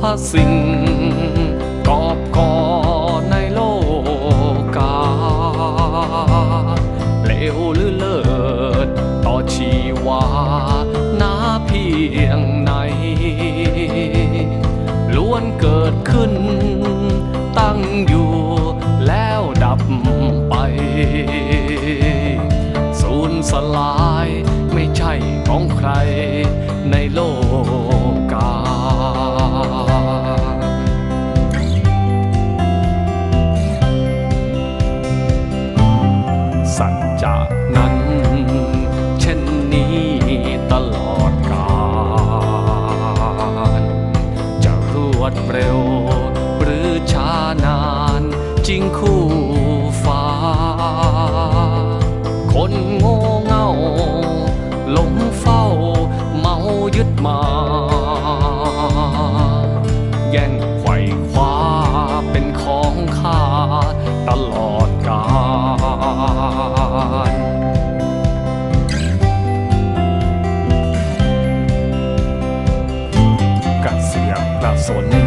พสิ่งกอบก่อในโลกาเลวหรือเลิศต่อชีวานาเพียงไหนล้วนเกิดขึ้น ตั้งอยู่แล้วดับไป สูญสลายไม่ใช่ของใคร เร็ว หรือช้านานจริงคู่ฟ้า คนโง่เง่าหลงเฝ้าเมายึดมา แย่งไขว่คว้าเป็นของข้าตลอดกาลกรเสียกระสน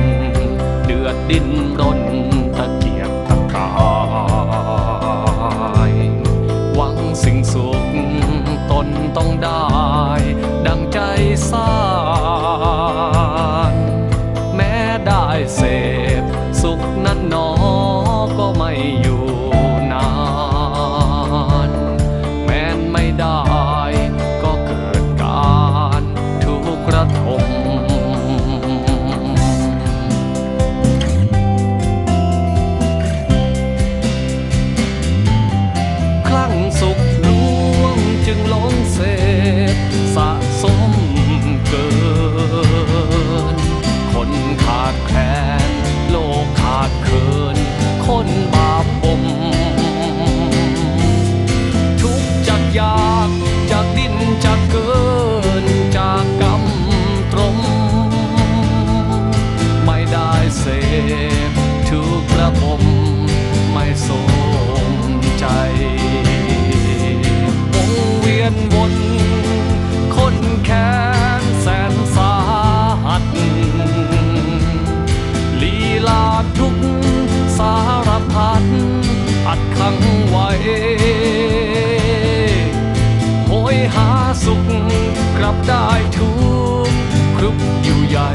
ดิ้นรนตะเกียบตะกายหวังสิ่งสุขตนต้องได้ ดังใจสร้าง ข อัดขังไว้โหยหาสุขกลับได้ทุกครุบอยู่ใหญ่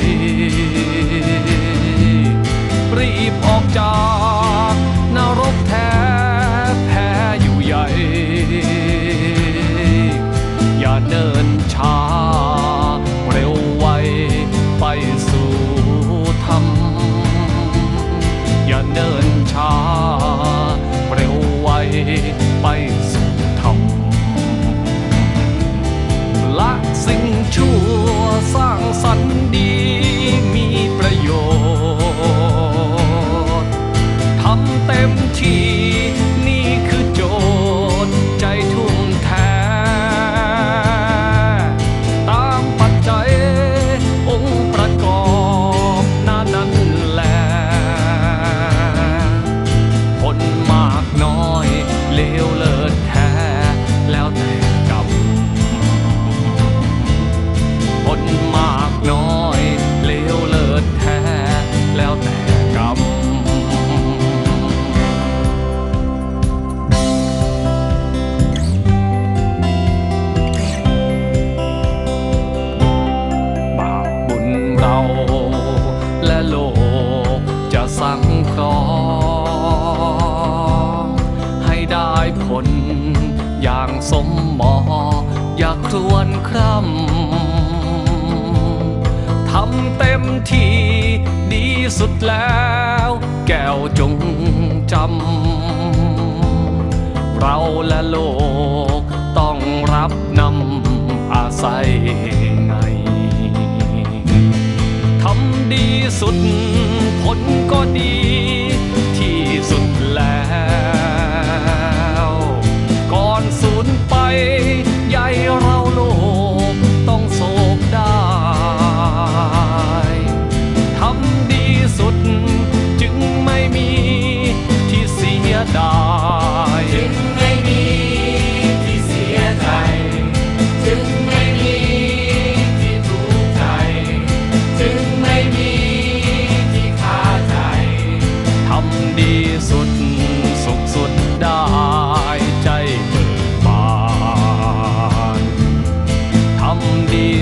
สมหมอ อยาครวนคร่ำทำเต็มที่ดีสุดแล้ว แก้วจงจำ เราและโลกต้องรับนำอาศัยไงทำดีสุดผลก็ดี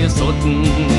sudden